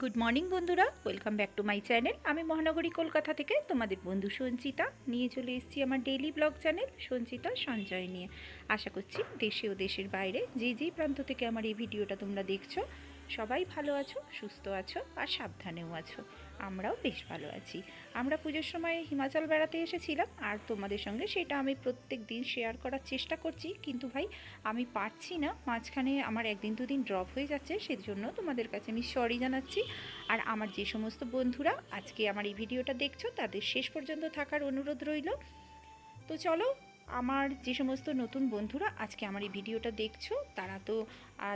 Good morning বন্ধুরা। Welcome back to my channel আমি মহানগরী কলকাতা থেকে তোমাদের বন্ধু সঞ্চিতা। নিয়ে চলে এসেছি আমার daily blog channel Sanchita Sanjay নিয়ে। আশা করছি দেশে ও দেশের বাইরে যে যেই প্রান্ত থেকে আমার এই ভিডিওটা তোমরা দেখছ, সবাই ভালো আছো, সুস্থ আছো আর সাবধানেও আছো। আমরাও বেশ ভালো আছি। আমরা পুজোর সময় হিমাচল বেড়াতে এসেছিলাম আর তোমাদের সঙ্গে সেটা আমি প্রত্যেক দিন শেয়ার করার চেষ্টা করছি। কিন্তু ভাই, আমি পারছি না। মাঝখানে আমার একদিন দুদিন ড্রপ হয়ে যাচ্ছে সেই জন্য তোমাদের কাছে আমি সরি জানাচ্ছি। আর আমার যে সমস্ত বন্ধুরা আজকে আমার এই ভিডিওটা দেখছ, তাদের শেষ পর্যন্ত থাকার অনুরোধ রইল। তো চলো আমার যে সমস্ত নতুন বন্ধুরা আজকে আমার এই ভিডিওটা দেখছ, তারা তো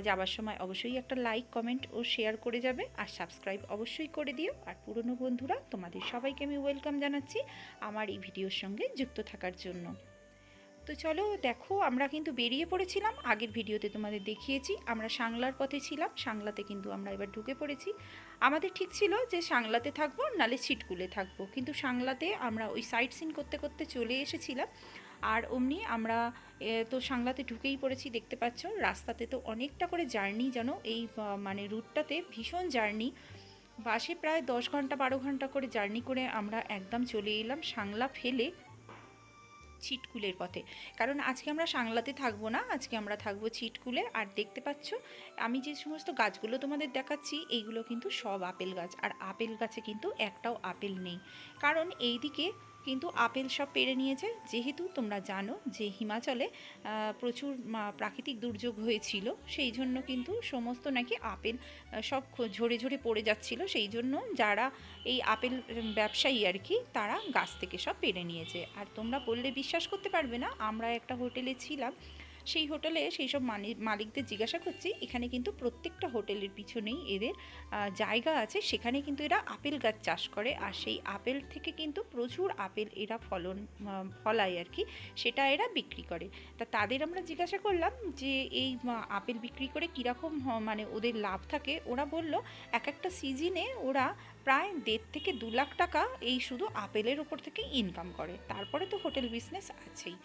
যাবার সময় অবশ্যই একটা লাইক কমেন্ট ও শেয়ার করে যাবে। আর সাবস্ক্রাইব অবশ্যই করে দিও। আর পুরনো বন্ধুরা, তোমাদের সবাইকে আমি ওয়েলকাম জানাচ্ছি আমার এই ভিডিওর সঙ্গে যুক্ত থাকার জন্য। তো চলো দেখো, আমরা কিন্তু বেরিয়ে পড়েছিলাম। আগের ভিডিওতে তোমাদের দেখিয়েছি, আমরা সাংলার পথে ছিলাম। সাংলাতে কিন্তু আমরা এবার ঢুকে পড়েছি। আমাদের ঠিক ছিল যে সাংলাতে থাকব, নালে ছিটকুলে থাকব। কিন্তু সাংলাতে আমরা ওই সাইট সিন করতে করতে চলে এসেছিলাম। আর অমনি আমরা তো সাংলাতে ঢুকেই পড়েছি, দেখতে পাচ্ছ। রাস্তাতে তো অনেকটা করে জার্নি যেন, এই মানে রুটটাতে ভীষণ জার্নি। বাসে প্রায় দশ ঘণ্টা, বারো ঘণ্টা করে জার্নি করে আমরা একদম চলে এলাম সাংলা ফেলে ছিটকুলের পথে। কারণ আজকে আমরা সাংলাতে থাকব না, আজকে আমরা থাকব ছিটকুলে আর দেখতে পাচ্ছ, আমি যে সমস্ত গাছগুলো তোমাদের দেখাচ্ছি, এইগুলো কিন্তু সব আপেল গাছ। আর আপেল গাছে কিন্তু একটাও আপেল নেই। কারণ এইদিকে কিন্তু আপেল সব পেরে নিয়েছে। যেহেতু তোমরা জানো যে হিমাচলে প্রচুর প্রাকৃতিক দুর্যোগ হয়েছিল, সেই জন্য কিন্তু সমস্ত নাকি আপেল সব ঝরে ঝরে পড়ে যাচ্ছিল। সেই জন্য যারা এই আপেল ব্যবসায়ী আর কি, তারা গাছ থেকে সব পেরে নিয়েছে। আর তোমরা বললে বিশ্বাস করতে পারবে না, আমরা একটা হোটেলে ছিলাম সেই হোটেলে সেই সব মালিকদের জিজ্ঞাসা করছি, এখানে কিন্তু প্রত্যেকটা হোটেলের পিছনেই এদের জায়গা আছে। সেখানে কিন্তু এরা আপেল গাছ চাষ করে। আর সেই আপেল থেকে কিন্তু প্রচুর আপেল এরা ফলন ফলায় আর কি। সেটা এরা বিক্রি করে। তা তাদের আমরা জিজ্ঞাসা করলাম যে, এই আপেল বিক্রি করে কীরকম মানে ওদের লাভ থাকে? ওরা বলল, এক একটা সিজনে ওরা প্রায় দেড় থেকে দু লাখ টাকা এই শুধু আপেলের ওপর থেকে ইনকাম করে। তারপরে তো হোটেল বিজনেস আছেই।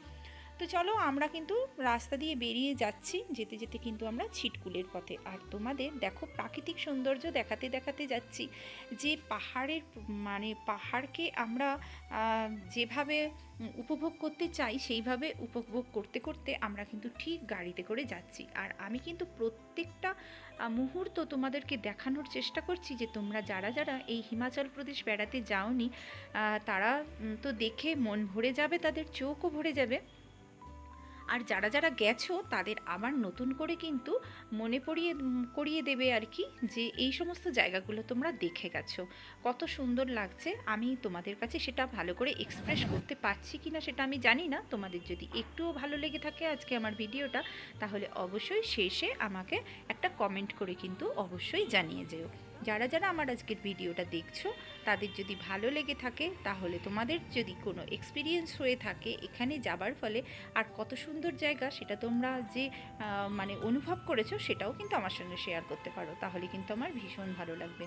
তো চলো আমরা কিন্তু রাস্তা দিয়ে বেরিয়ে যাচ্ছি। যেতে যেতে কিন্তু আমরা ছিটকুলের পথে। আর তোমাদের দেখো প্রাকৃতিক সৌন্দর্য দেখাতে দেখাতে যাচ্ছি। যে পাহাড়ের মানে পাহাড়কে আমরা যেভাবে উপভোগ করতে চাই, সেইভাবে উপভোগ করতে করতে আমরা কিন্তু ঠিক গাড়িতে করে যাচ্ছি। আর আমি কিন্তু প্রত্যেকটা মুহূর্ত তোমাদেরকে দেখানোর চেষ্টা করছি যে তোমরা যারা যারা এই হিমাচল প্রদেশ বেড়াতে যাওনি তারা তো দেখে মন ভরে যাবে, তাদের চোখও ভরে যাবে। আর যারা যারা গেছো, তাদের আবার নতুন করে কিন্তু মনে পড়িয়ে, করিয়ে দেবে আর কি যে এই সমস্ত জায়গাগুলো তোমরা দেখে গেছো। কত সুন্দর লাগছে। আমি তোমাদের কাছে সেটা ভালো করে এক্সপ্রেস করতে পারছি কি না সেটা আমি জানি না। তোমাদের যদি একটুও ভালো লেগে থাকে আজকে আমার ভিডিওটা, তাহলে অবশ্যই শেষে আমাকে একটা কমেন্ট করে কিন্তু অবশ্যই জানিয়ে যেও। যারা যারা আমার আজকের ভিডিওটা দেখছ, তাদের যদি ভালো লেগে থাকে, তাহলে তোমাদের যদি কোনো এক্সপিরিয়েন্স হয়ে থাকে এখানে যাবার ফলে, আর কত সুন্দর জায়গা সেটা তোমরা যে মানে অনুভব করেছ সেটাও কিন্তু আমার সঙ্গে শেয়ার করতে পারো। তাহলে কিন্তু আমার ভীষণ ভালো লাগবে।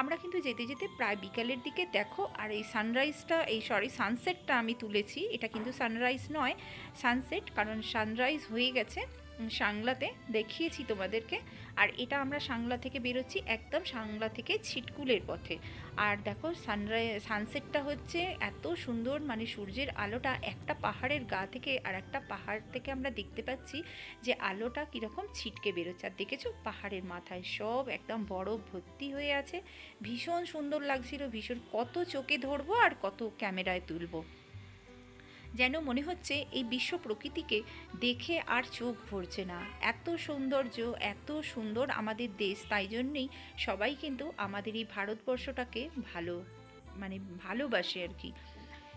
আমরা কিন্তু যেতে যেতে প্রায় বিকালের দিকে দেখো, আর এই সানরাইজটা এই সরি সানসেটটা আমি তুলেছি। এটা কিন্তু সানরাইজ নয় সানসেট কারণ সানরাইজ হয়ে গেছে। সাংলাতে দেখিয়েছি তোমাদেরকে। আর এটা আমরা সাংলা থেকে বেরোচ্ছি একদম সাংলা থেকে ছিটকুলের পথে। আর দেখো সানরাই সানসেটটা হচ্ছে এত সুন্দর মানে সূর্যের আলোটা একটা পাহাড়ের গা থেকে আর একটা পাহাড় থেকে আমরা দেখতে পাচ্ছি যে আলোটা কীরকম ছিটকে বেরোচ্ছে। আর দেখেছ? পাহাড়ের মাথায় সব একদম বরফ ভর্তি হয়ে আছে। ভীষণ সুন্দর লাগছিল, ভীষণ, কত চোখে ধরবো আর কত ক্যামেরায় তুলবো। যেন মনে হচ্ছে এই বিশ্ব প্রকৃতিকে দেখে আর চোখ ভরছে না। এত সৌন্দর্য, এত সুন্দর আমাদের দেশ, তাই জন্যেই সবাই কিন্তু আমাদের এই ভারতবর্ষটাকে ভালো মানে ভালোবাসে আর কি।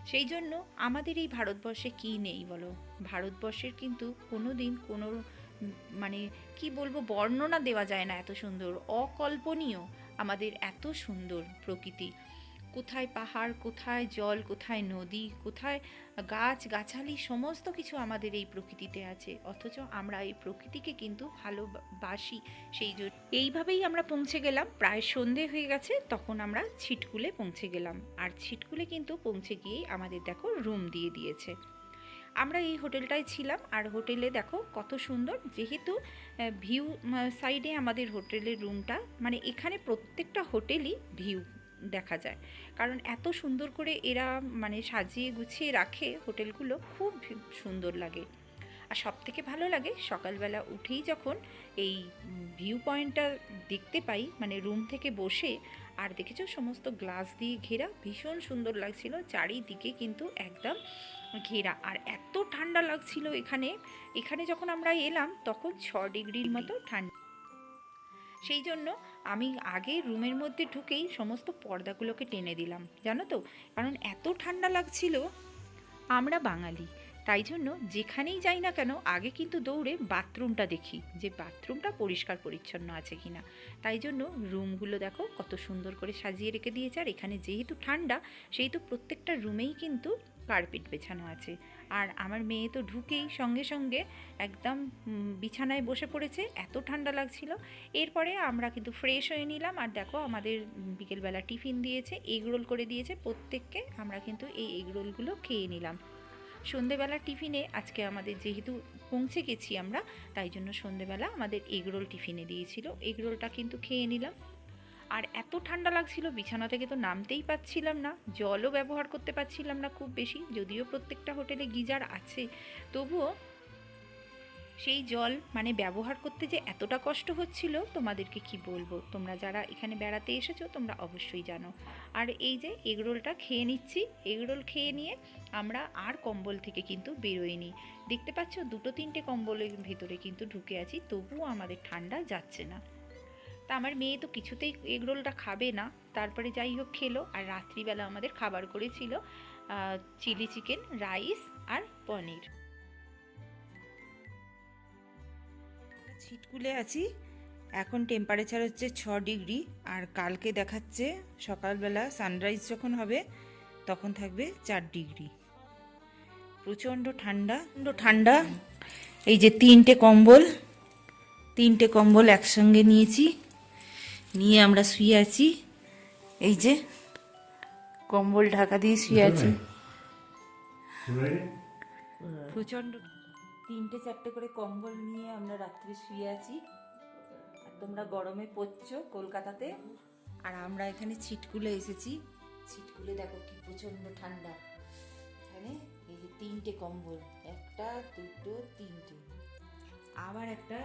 সেই জন্য আমাদের এই ভারতবর্ষে কী নেই বলো? ভারতবর্ষের কিন্তু কোনো দিন কোনো মানে কি বলব, বর্ণনা দেওয়া যায় না এত সুন্দর। অকল্পনীয় আমাদের এত সুন্দর প্রকৃতি। কোথায় পাহাড়, কোথায় জল, কোথায় নদী, কোথায় গাছ, গাছালি, সমস্ত কিছু আমাদের এই প্রকৃতিতে আছে। অথচ আমরা এই প্রকৃতিকে কিন্তু ভালোবাসি সেই জন্য। এইভাবেই আমরা পৌঁছে গেলাম। প্রায় সন্ধে হয়ে গেছে, তখন আমরা ছিটকুলে পৌঁছে গেলাম। আর ছিটকুলে কিন্তু পৌঁছে গিয়েই আমাদের দেখো রুম দিয়ে দিয়েছে। আমরা এই হোটেলটায় ছিলাম। আর হোটেলে দেখো কত সুন্দর, যেহেতু ভিউ সাইডে আমাদের হোটেলের রুমটা মানে এখানে প্রত্যেকটা হোটেলই ভিউ। দেখা যায়। কারণ এত সুন্দর করে এরা মানে সাজিয়ে গুছিয়ে রাখে হোটেলগুলো, খুব সুন্দর লাগে। আর সব থেকে ভালো লাগে সকালবেলা উঠেই যখন এই ভিউ পয়েন্টটা দেখতে পাই মানে রুম থেকে বসে, আর দেখেছ সমস্ত গ্লাস দিয়ে ঘেরা, ভীষণ সুন্দর লাগছিল, চারিদিকে কিন্তু একদম ঘেরা। আর এত ঠান্ডা লাগছিল এখানে এখানে যখন আমরা এলাম তখন ছ ডিগ্রির মতো ঠান্ডা। সেই জন্য আমি আগে রুমের মধ্যে ঢুকেই সমস্ত পর্দাগুলোকে টেনে দিলাম, জানো তো? কারণ এত ঠান্ডা লাগছিল। আমরা বাঙালি, তাই জন্য যেখানেই যাই না কেন আগে কিন্তু দৌড়ে বাথরুমটা দেখি, যে বাথরুমটা পরিষ্কার পরিচ্ছন্ন আছে কিনা। তাই জন্য রুমগুলো দেখো কত সুন্দর করে সাজিয়ে রেখে দিয়েছে, আর এখানে যেহেতু ঠান্ডা, সেহেতু প্রত্যেকটা রুমেই কিন্তু কার্পেট বেছানো আছে। আর আমার মেয়ে তো ঢুকেই সঙ্গে সঙ্গে একদম বিছানায় বসে পড়েছে, এত ঠান্ডা লাগছিল। এরপরে আমরা কিন্তু ফ্রেশ হয়ে নিলাম। আর দেখো আমাদের বিকেলবেলা টিফিন দিয়েছে, এগ রোল করে দিয়েছে, প্রত্যেককে আমরা কিন্তু এই এগ রোলগুলো খেয়ে নিলাম। সন্ধেবেলা টিফিনে, আজকে আমাদের যেহেতু পৌঁছে গেছি আমরা, তাই জন্য সন্ধেবেলা আমাদের এগরোল টিফিনে দিয়েছিল। এগরোলটা কিন্তু খেয়ে নিলাম। আর এত ঠান্ডা লাগছিল, বিছানা থেকে তো নামতেই পাচ্ছিলাম না। জলও ব্যবহার করতে পারছিলাম না খুব বেশি, যদিও প্রত্যেকটা হোটেলে গিজার আছে। তবুও সেই জল মানে ব্যবহার করতে যে এতটা কষ্ট হচ্ছিল, তোমাদেরকে কি বলব? তোমরা যারা এখানে বেড়াতে এসেছ, তোমরা অবশ্যই জানো। আর এই যে এগরোলটা খেয়ে নিচ্ছি। এগরোল খেয়ে নিয়ে আমরা আর কম্বল থেকে কিন্তু বেরোইনি। দেখতে পাচ্ছ, দুটো তিনটে কম্বলের ভেতরে কিন্তু ঢুকে আছি, তবুও আমাদের ঠান্ডা যাচ্ছে না। তা আমার মেয়ে তো কিছুতেই এগরোলটা খাবে না। তারপরে যাই হোক খেলো আর রাত্রিবেলা আমাদের খাবার করেছিল চিলি চিকেন, রাইস আর পনির। ছিটকুলে আছি। এখন টেম্পারেচার হচ্ছে ছ ডিগ্রি আর কালকে দেখাচ্ছে সকালবেলা সানরাইজ যখন হবে তখন থাকবে চার ডিগ্রি। প্রচণ্ড ঠান্ডা। ঠান্ডা। এই যে তিনটে কম্বল তিনটে কম্বল একসঙ্গে নিয়েছি। নিয়ে আমরা শুয়ে আছি। এই যে কম্বল ঢাকা দিয়ে শুয়ে আছি। প্রচণ্ড তিনটে চারটে করে কম্বল নিয়ে আমরা রাত্রে শুয়ে আছি। আর তোমরা গরমে পড়ছো কলকাতাতে। আর আমরা এখানে ছিটকুলে এসেছি। ছিটকুলে দেখো কি প্রচণ্ড ঠান্ডা। এখানে এই যে তিনটে কম্বল একটা দুটো তিনটে। আবার একটা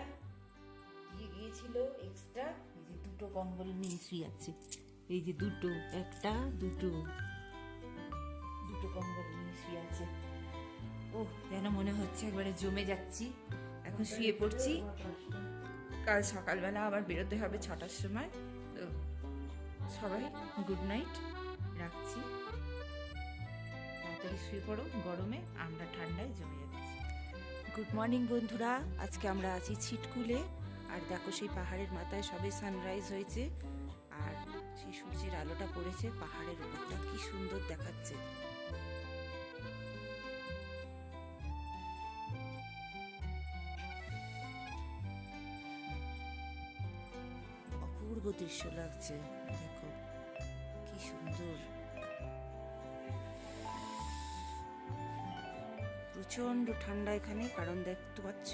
দিয়ে গিয়েছিল এক্সট্রা দুটো কম্বল নিয়ে শুয়ে আছে। এই যে দুটো, একটা, দুটো দুটো কম্বল নিয়ে শুয়ে আছে। ও যেন মনে হচ্ছে একবারে জমে যাচ্ছি। এখন শুয়ে পড়ছি। কাল সকালবেলা আবার বেরোতে হবে ছটার সময়। তো সবাই গুড নাইট, রাখছি। তাড়াতাড়ি শুয়ে পড়ো, গরমে আমরা ঠান্ডায় জমে যাচ্ছি। গুড মর্নিং বন্ধুরা, আজকে আমরা আছি ছিটকুলে। আর দেখো সেই পাহাড়ের মাথায় সবে সানরাইজ হয়েছে, আর সেই সূর্যের আলোটা পড়েছে পাহাড়ের উপরটা। কি সুন্দর দেখাচ্ছে। অপূর্ব দৃশ্য লাগছে, দেখো, কি সুন্দর। প্রচণ্ড ঠান্ডা এখানে, কারণ দেখতে পাচ্ছ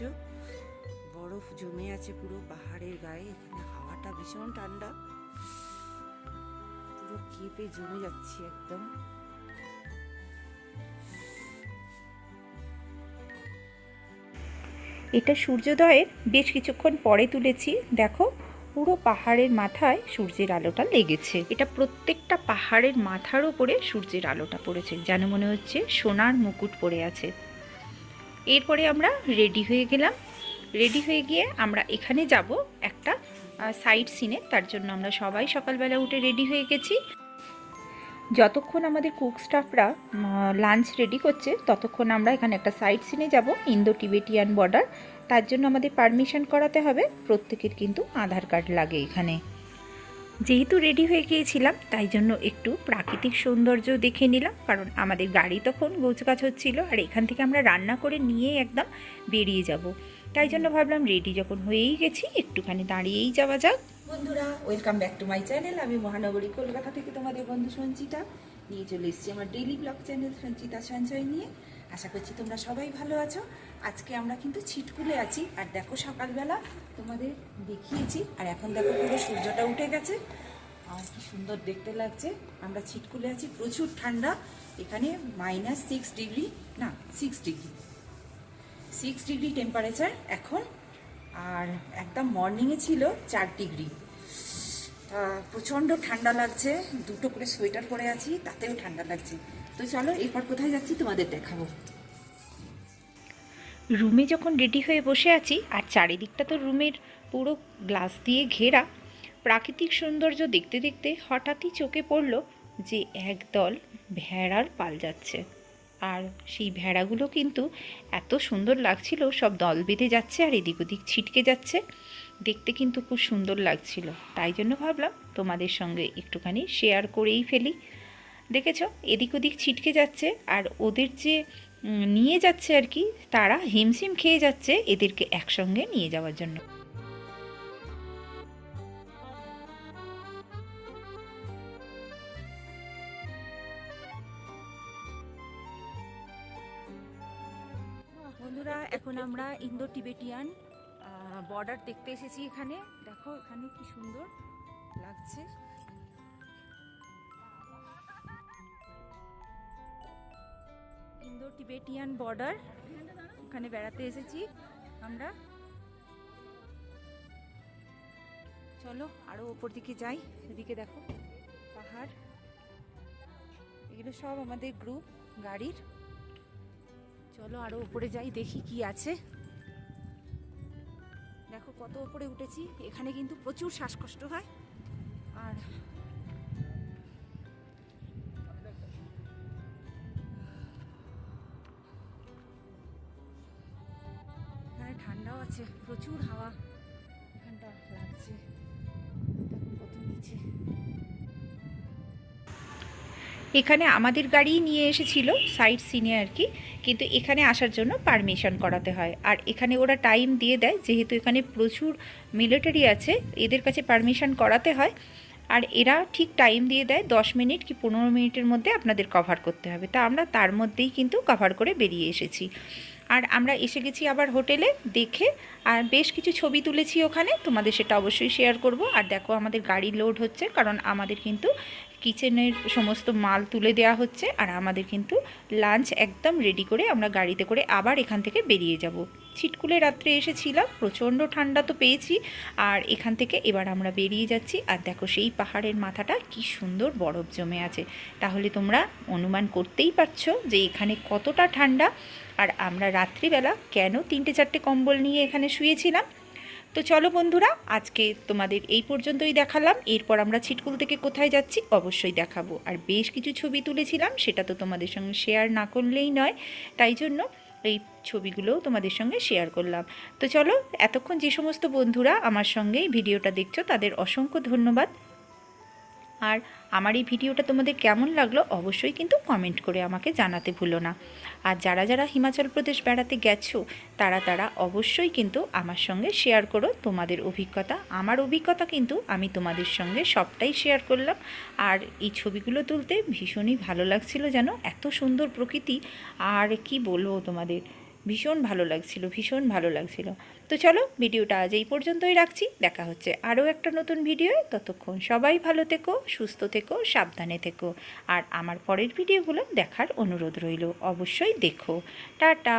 বরফ জমে আছে পুরো পাহাড়ের গায়ে। এখানে হাওয়াটা ভীষণ ঠান্ডা। পুরো কেঁপে জমে যাচ্ছি একদম। এটা সূর্যোদয়ের বেশ কিছুক্ষণ পরে তুলেছি। দেখো, পুরো পাহাড়ের মাথায় সূর্যের আলোটা লেগেছে। এটা প্রত্যেকটা পাহাড়ের মাথার উপরে সূর্যের আলোটা পড়েছে, যেন মনে হচ্ছে সোনার মুকুট পড়ে আছে। এরপরে আমরা রেডি হয়ে গেলাম। রেডি হয়ে গিয়ে আমরা এখানে যাব একটা সাইড সিনে তার জন্য আমরা সবাই সকালবেলা উঠে রেডি হয়ে গেছি। যতক্ষণ আমাদের কুক স্টাফরা লাঞ্চ রেডি করছে, ততক্ষণ আমরা এখানে একটা সাইড সিনে যাব ইন্দো টিবেটিয়ান বর্ডার তার জন্য আমাদের পারমিশন করাতে হবে, প্রত্যেকের কিন্তু আধার কার্ড লাগে এখানে। যেহেতু রেডি হয়ে গিয়েছিলাম, তাই জন্য একটু প্রাকৃতিক সৌন্দর্য দেখে নিলাম, কারণ আমাদের গাড়ি তখন গোছগাছ হচ্ছিল, আর এখান থেকে আমরা রান্না করে নিয়ে একদম বেরিয়ে যাব। তাই জন্য ভাবলাম রেডি যখন হয়েই গেছি, একটুখানি দাঁড়িয়েই যাওয়া যাক। বন্ধুরা welcome back to my channel আমি মহানগরী কলকাতা থেকে তোমাদের বন্ধু সঞ্চিতা। নিয়ে চলে এসেছি আমার ডেইলি ব্লগ চ্যানেল সঞ্চিতা সঞ্চয় নিয়ে। আশা করছি তোমরা সবাই ভালো আছো। আজকে আমরা কিন্তু ছিটকুলে আছি। আর দেখো সকালবেলা তোমাদের দেখিয়েছি। আর এখন দেখো পুরো সূর্যটা উঠে গেছে। আর কি সুন্দর দেখতে লাগছে। আমরা ছিটকুলে আছি, প্রচুর ঠান্ডা। এখানে মাইনাস সিক্স ডিগ্রি না six degree six degree temperature এখন, আর একদম মর্নিংয়ে ছিল চার ডিগ্রি প্রচণ্ড ঠান্ডা লাগছে, দুটো করে সোয়েটার পরে আছি, তাতেও ঠান্ডা লাগছে। তো চলো, এরপর কোথায় যাচ্ছি তোমাদের দেখাবো। রুমে যখন রেডি হয়ে বসে আছি, আর চারিদিকটা তো রুমের পুরো গ্লাস দিয়ে ঘেরা, প্রাকৃতিক সৌন্দর্য দেখতে দেখতে হঠাৎই চোখে পড়ল যে একদল ভেড়ার পাল যাচ্ছে। আর সেই ভেড়াগুলো কিন্তু এত সুন্দর লাগছিল, সব দল বেঁধে যাচ্ছে আর এদিক ওদিক ছিটকে যাচ্ছে। দেখতে কিন্তু খুব সুন্দর লাগছিল। তাই জন্য ভাবলাম তোমাদের সঙ্গে একটুখানি শেয়ার করেই ফেলি। দেখেছ? এদিক ওদিক ছিটকে যাচ্ছে আর ওদের যে নিয়ে যাচ্ছে আর কি, তারা হিমশিম খেয়ে যাচ্ছে এদেরকে একসঙ্গে নিয়ে যাওয়ার জন্য। এখন আমরা ইন্দো টিবেটিয়ান বর্ডার দেখতে এসেছি এখানে। দেখো এখানে কি সুন্দর লাগছে। ইন্দো টিবেটিয়ান বর্ডার ওখানে বেড়াতে এসেছি আমরা। চলো আরও ওপর দিকে যাই, এদিকে দেখো পাহাড়। এগুলো সব আমাদের গ্রুপ গাড়ির। চলো আরও উপরে যাই, দেখি কি আছে। দেখো কত উপরে উঠেছি, এখানে কিন্তু প্রচুর শ্বাসকষ্ট হয়। আর ঠান্ডাও আছে, প্রচুর হাওয়া। এখানে আমাদের গাড়ি নিয়ে এসেছিল সাইড সিনে আর কি, কিন্তু এখানে আসার জন্য পারমিশন করাতে হয়। আর এখানে ওরা টাইম দিয়ে দেয়, যেহেতু এখানে প্রচুর মিলিটারি আছে, এদের কাছে পারমিশন করাতে হয়। আর এরা ঠিক টাইম দিয়ে দেয়, দশ মিনিট কি পনেরো মিনিটের মধ্যে আপনাদের কভার করতে হবে। তা আমরা তার মধ্যেই কিন্তু কভার করে বেরিয়ে এসেছি। আর আমরা এসে গেছি আবার হোটেলে দেখে, আর বেশ কিছু ছবি তুলেছি ওখানে, তোমাদের সেটা অবশ্যই শেয়ার করব। আর দেখো আমাদের গাড়ি লোড হচ্ছে, কারণ আমাদের কিন্তু কিচেনের সমস্ত মাল তুলে দেওয়া হচ্ছে আর আমাদের কিন্তু লাঞ্চ একদম রেডি করে আমরা গাড়িতে করে আবার এখান থেকে বেরিয়ে যাব। ছিটকুলে রাত্রে এসেছিলাম, প্রচণ্ড ঠান্ডা তো পেয়েছি আর এখান থেকে এবার আমরা বেরিয়ে যাচ্ছি আর দেখো সেই পাহাড়ের মাথাটা কি সুন্দর বরফ জমে আছে। তাহলে তোমরা অনুমান করতেই পারছ যে এখানে কতটা ঠান্ডা আর আমরা রাত্রিবেলা কেন তিনটে চারটে কম্বল নিয়ে এখানে শুয়েছিলাম? তো চলো বন্ধুরা, আজকে তোমাদের এই পর্যন্তই দেখালাম। এরপর আমরা ছিটকুল থেকে কোথায় যাচ্ছি অবশ্যই দেখাবো। আর বেশ কিছু ছবি তুলেছিলাম, সেটা তো তোমাদের সঙ্গে শেয়ার না করলেই নয়। তাই জন্য এই ছবিগুলোও তোমাদের সঙ্গে শেয়ার করলাম। তো চলো, এতক্ষণ যে সমস্ত বন্ধুরা আমার সঙ্গে ভিডিওটা দেখছ, তাদের অসংখ্য ধন্যবাদ। আর আমার এই ভিডিওটা তোমাদের কেমন লাগল অবশ্যই কিন্তু কমেন্ট করে আমাকে জানাতে ভুলো না। আর যারা যারা হিমাচল প্রদেশ বেড়াতে গেছো, তারা তারা অবশ্যই কিন্তু আমার সঙ্গে শেয়ার করো তোমাদের অভিজ্ঞতা। আমার অভিজ্ঞতা কিন্তু আমি তোমাদের সঙ্গে সবটাই শেয়ার করলাম। আর এই ছবিগুলো তুলতে ভীষণই ভালো লাগছিল যেন এত সুন্দর প্রকৃতি। আর কি বলব তোমাদের? ভীষণ ভালো লাগছিল, ভীষণ ভালো লাগছিল। তো চলো, ভিডিওটা আজ এই পর্যন্তই রাখছি। দেখা হচ্ছে আরও একটা নতুন ভিডিও। ততক্ষণ সবাই ভালো থেকো, সুস্থ থেকো, সাবধানে থেকো। আর আমার পরের ভিডিওগুলো দেখার অনুরোধ রইল, অবশ্যই দেখো। টাটা!